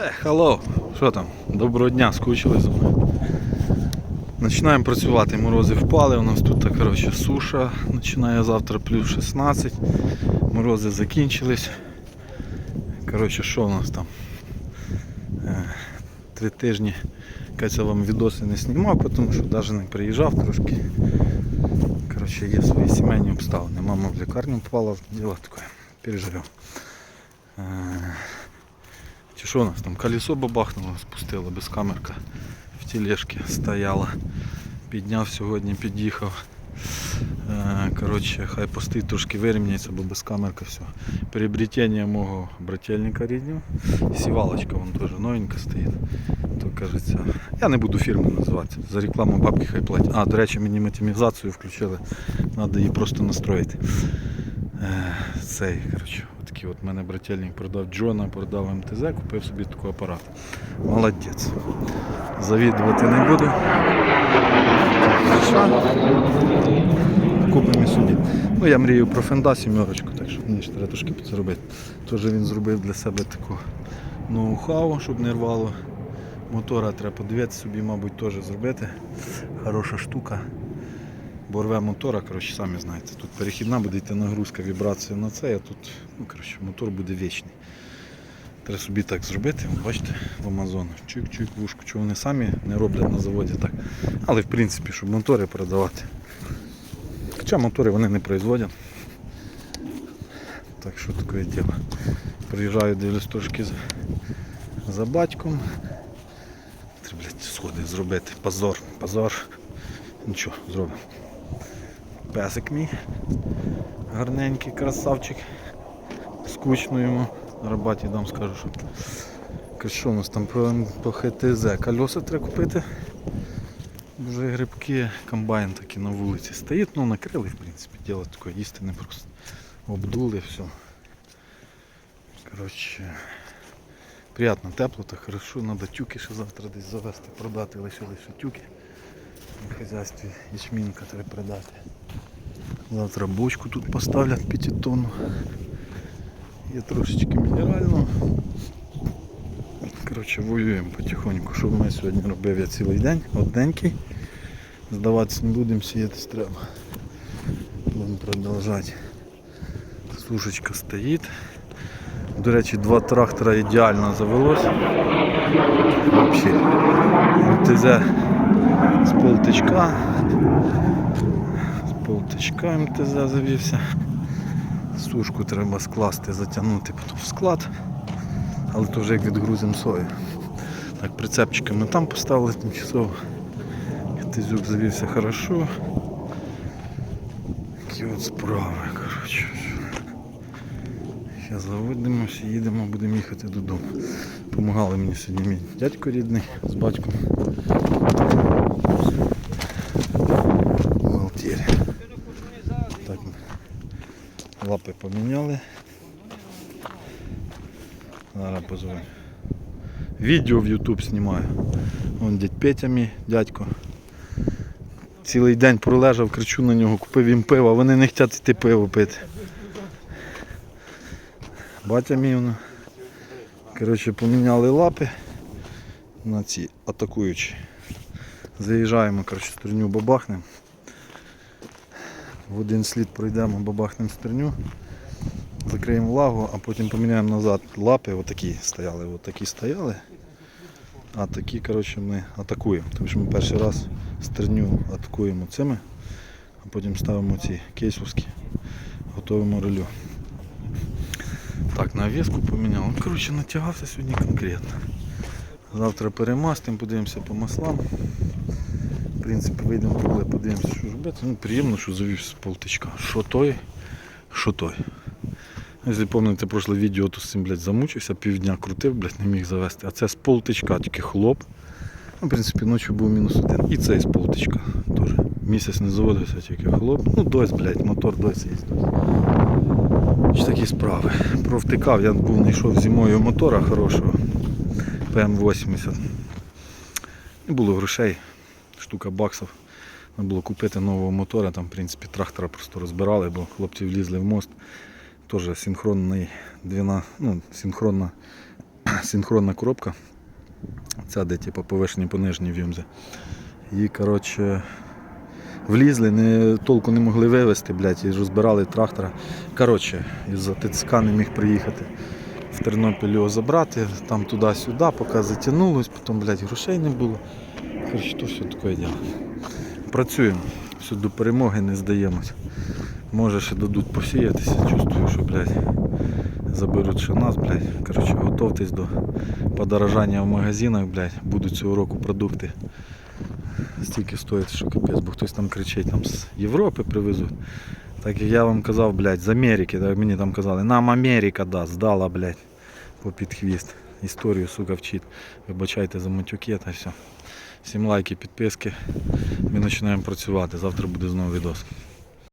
Хелло, що там? Доброго дня, скучили за мною. Починаємо працювати, морози впали, у нас тут коротше, суша, починає завтра плюс 16, морози закінчились. Коротше, що у нас там? Е, Три тижні Катя вам відоси не знімав, тому що навіть не приїжджав трошки. Коротше, є свої сімейні обставини. Мама в лікарню впала, діло таке, переживемо. Чи що у нас там? Колесо бабахнуло, спустило без камерка. В тележці стояла. Підняв сьогодні, під'їхав. Е, Коротше, хай постоїть трошки вирівняється, бо без камерка все. Приобретення мого брательника ріднього. Сівалочка вон теж новенька стоїть. То кажеться. Я не буду фірму називати. За рекламу бабки хай платять. А, до речі, мені матемізацію включили. Треба її просто настроїти. Е, Цей, коротше, такий от мене брательник продав Джона, продав МТЗ, купив собі такий апарат. Молодець. Завідувати не буду. Купимо собі. Ну я мрію про фенда сімерочку, так що мені ж треба трошки підзробити. Тож він зробив для себе таку ноу-хау, щоб не рвало. Мотора треба подивитися собі, мабуть, теж зробити. Хороша штука. Бо рве мотора, коротше, самі знаєте. Тут перехідна буде йти нагрузка, вібрація на це, а тут ну, коротше, мотор буде вічний. Треба собі так зробити, бачите, в Амазон. Чик-чик, вушку, чого вони самі не роблять на заводі так. Але в принципі, щоб мотори продавати. Хоча мотори вони не производять. Так що таке діло. Приїжджаю, дивлюсь трошки за, за батьком. Треба, блядь, сходи зробити. Позор, позор. Нічого, зробимо. Песик мій. Гарненький красавчик. Скучно йому. На роботі дам скажу, що. Що у нас там по ХТЗ? Кольоса треба купити. Вже грибки, комбайн такий на вулиці стоїть, ну накрили в принципі, діло таке, їсти не просто. Обдули, все. Коротше, приємно, тепло, так хорошо, треба тюки ще завтра десь завести, продати, лишили ще тюки. На хазяйстві ячмінка треба продати. Завтра бочку тут поставлять 5 тонн. Є трошечки мінерального. Коротше, воюємо потихоньку. Що ми сьогодні робив я цілий день, одненький. Здаватися не будемо, сіятись треба. Будемо продовжувати. Сушечка стоїть. До речі, два трактора ідеально завелось. Взагалі. З полтичка. З полтичка МТЗ завівся. Сушку треба скласти, затягнути потім в склад. Але вже як відгрузимо сою. Так, прицепчики ми там поставили тимчасово. Тизюк завівся хорошо. Такі от справи, коротше. Зараз заводимося, їдемо, будемо їхати додому. Помагали мені сьогодні мій дядько рідний з батьком. Бухгалтерія. Так, лапи поміняли. Зараз позвоню. Відео в YouTube знімаю. Вон дядь Петя мій, дядько. Цілий день пролежав, кричу на нього, купив їм пиво, вони не хочуть йти пиво пити. Батя мій воно. Коротше, поміняли лапи на ці атакуючі. Заїжджаємо, коротше, стерню бабахнем. В один слід пройдемо, бабахнем стерню. Закриємо влагу, а потім поміняємо назад лапи, отакі стояли, отакі стояли. А такі коротше, ми атакуємо. Тому що ми перший раз стерню атакуємо цими, а потім ставимо ці кейсовські, готуємо релю. Так, навіску поміняв. Ну, коротше, натягався сьогодні конкретно. Завтра перемастимо, подивимося по маслам. В принципі, вийдемо поле, подивимося, що робити. Ну, приємно, що завівся з полтичка. Що той, що той. Якщо пам'ятаєте прошле відео, то з цим блядь, замучився, півдня крутив, блядь, не міг завести. А це з полтичка, тільки хлоп. Ну, в принципі, ночі був мінус один. І цей з полтичка теж. Місяць не заводився, тільки хлоп. Ну, дось, блядь, мотор дось є. Чи такі справи. Провтикав, я був знайшов зимою мотора хорошого. ПМ-80. Не було грошей, штука баксів. Треба було купити нового мотора, там в принципі трактора просто розбирали, бо хлопці влізли в мост. Теж синхронний 12, ну, синхронна синхронна коробка. Ця, де типу, по верхній по нижній в'юмзи. І, коротше, влізли, не, толку не могли вивезти, блядь, і розбирали трактора. Коротше, із-за ТЦК не міг приїхати в Тернопіль його забрати, там туди-сюди, поки затягнулось, потім, блядь, грошей не було. Коротше, то все таке діло. Працюємо, все до перемоги не здаємось. Може ще дадуть посіятися, чувствую, що, блядь, заберуть ще нас, блядь. Коротше, готовтесь до подорожання в магазинах, блядь. Будуть цього року продукти. Стільки стоїть, що капець, бо хтось там кричить, там з Європи привезуть. Так як я вам казав, блядь, з Америки, так мені там казали, нам Америка дасть, здала, блядь, попід хвіст. Історію, сука, вчить. Вибачайте за матюки та все. Всім лайки, підписки. Ми починаємо працювати. Завтра буде знову відос.